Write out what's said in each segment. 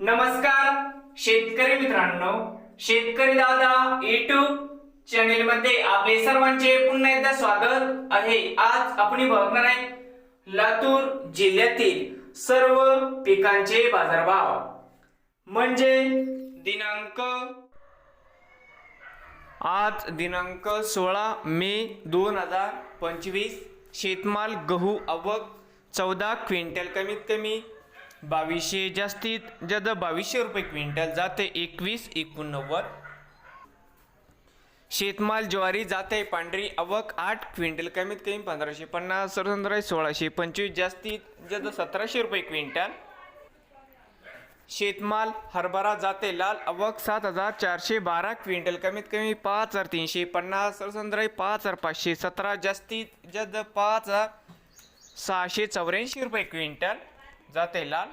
नमस्कार शेतकरी मित्रांनो. शेतकरी दादा युट्यूब चॅनेल मध्ये आपले सर्वांचे पुन्हा एकदा स्वागत आहे. आज आपण बघणार आहे लातूर जिल्ह्यातील सर्व पिकांचे बाजारभाव. म्हणजे दिनांक आज दिनांक सोळा मे दोन हजार पंचवीस. शेतमाल गहू आवक चौदा क्विंटल कमीत कमी बावीसशे जास्तीत जास्त बावीसशे रुपये क्विंटल जाते एकवीस एकोणनव्वद. शेतमाल ज्वारी जाते पांढरी आवक आठ क्विंटल कमीत कमी पंधराशे पन्नास सरसंद्राय सोळाशे पंचवीस जास्तीत जास्त सतराशे रुपये क्विंटल. शेतमाल हरभरा जाते लाल आवक सात हजार चारशे बारा क्विंटल कमीत कमी पाच हजार तीनशे पन्नास सरसंद्राई पाच हजार पाचशे सतरा जास्तीत जास्त पाच हजार सहाशे चौऱ्याऐंशी रुपये क्विंटल. जाते लाल.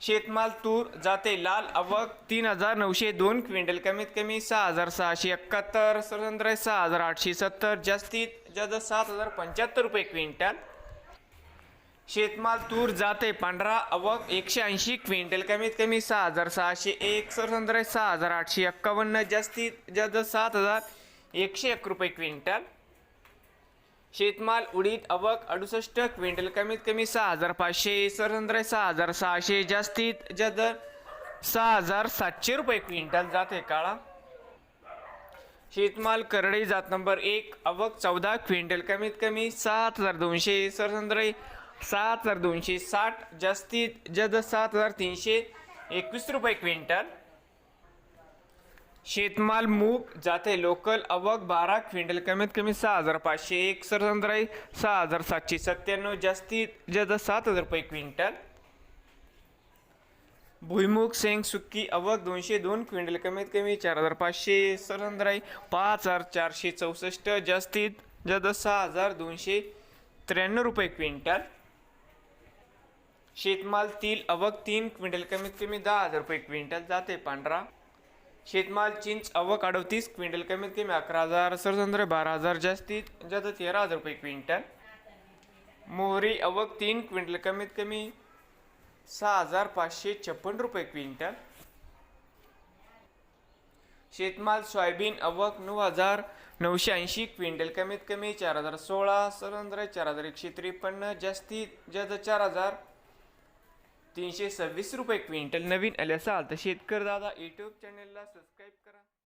शेतमाल तूर जाते लाल. अवक तीन हजार नऊशे दोन. क्विंटल कमीत कमी सहा हजार सहाशे एकाहत्तर. स्वतंत्र सहा हजार आठशे सत्तर. जास्तीत जास्त सात हजार पंच्याहत्तर रुपये क्विंटल. शेतमाल तूर जाते पांढरा. अवक एकशे ऐंशी. क्विंटल कमीत कमी सहा हजार सहाशे एक. सरसंद्र सहा हजार आठशे एक्कावन्न जास्तीत जास्त सात हजार एकशे एक रुपये क्विंटल. शेतमाल उडीद अवक अडुसष्ट क्विंटल कमीत कमी सहा हजार पाचशे सरसंद्र सहा हजार सहाशे जास्तीत जास्त सहा हजार सातशे रुपये क्विंटल जाते काळा. शेतमाल करडई जात नंबर एक अवक चौदा क्विंटल कमीत कमी सात हजार दोनशे सरसंद्रे सात हजार दोनशे साठ जास्तीत जास्त सात हजार तीनशे एकवीस रुपये क्विंटल. शेतमाल मूग जाते लोकल अवक बारा क्विंटल कमीत कमी सहा हजार पाचशे एक सरसंद्राई सहा हजार सातशे सत्त्याण्णव जास्तीत जास्त सात हजार रुपये क्विंटल. भुईमुग शेंग सुक्की अवक दोनशे दोन क्विंटल कमीत कमी चार हजार पाचशे सरंद्राई पाच हजार चारशे चौसष्ट जास्तीत जास्त सहा हजार दोनशे त्र्याण्णव रुपये क्विंटल. शेतमाल तील अवक तीन क्विंटल कमीत कमी दहा हजार रुपये क्विंटल जाते पांढरा. शेतमाल चिंच आवक अडतीस क्विंटल कमीत कमी अकरा हजार सरसंद्र बारा हजार जास्तीत जास्त तेरा हजार रुपये क्विंटल. मोहरी अवक तीन क्विंटल कमीत कमी सहा हजार पाचशे छप्पन रुपये क्विंटल. शेतमाल सोयाबीन अवक नऊ हजार नऊशे ऐंशी क्विंटल कमीत कमी चार हजार सोळा सरंद्र चार हजार एकशे त्रेपन्न जास्तीत जास्त चार हजार तीनशे सव्वीस रुपये क्विंटल नवीन आले असाल तर शेतकरी दादा यूट्यूब चॅनलला सबस्क्राईब करा.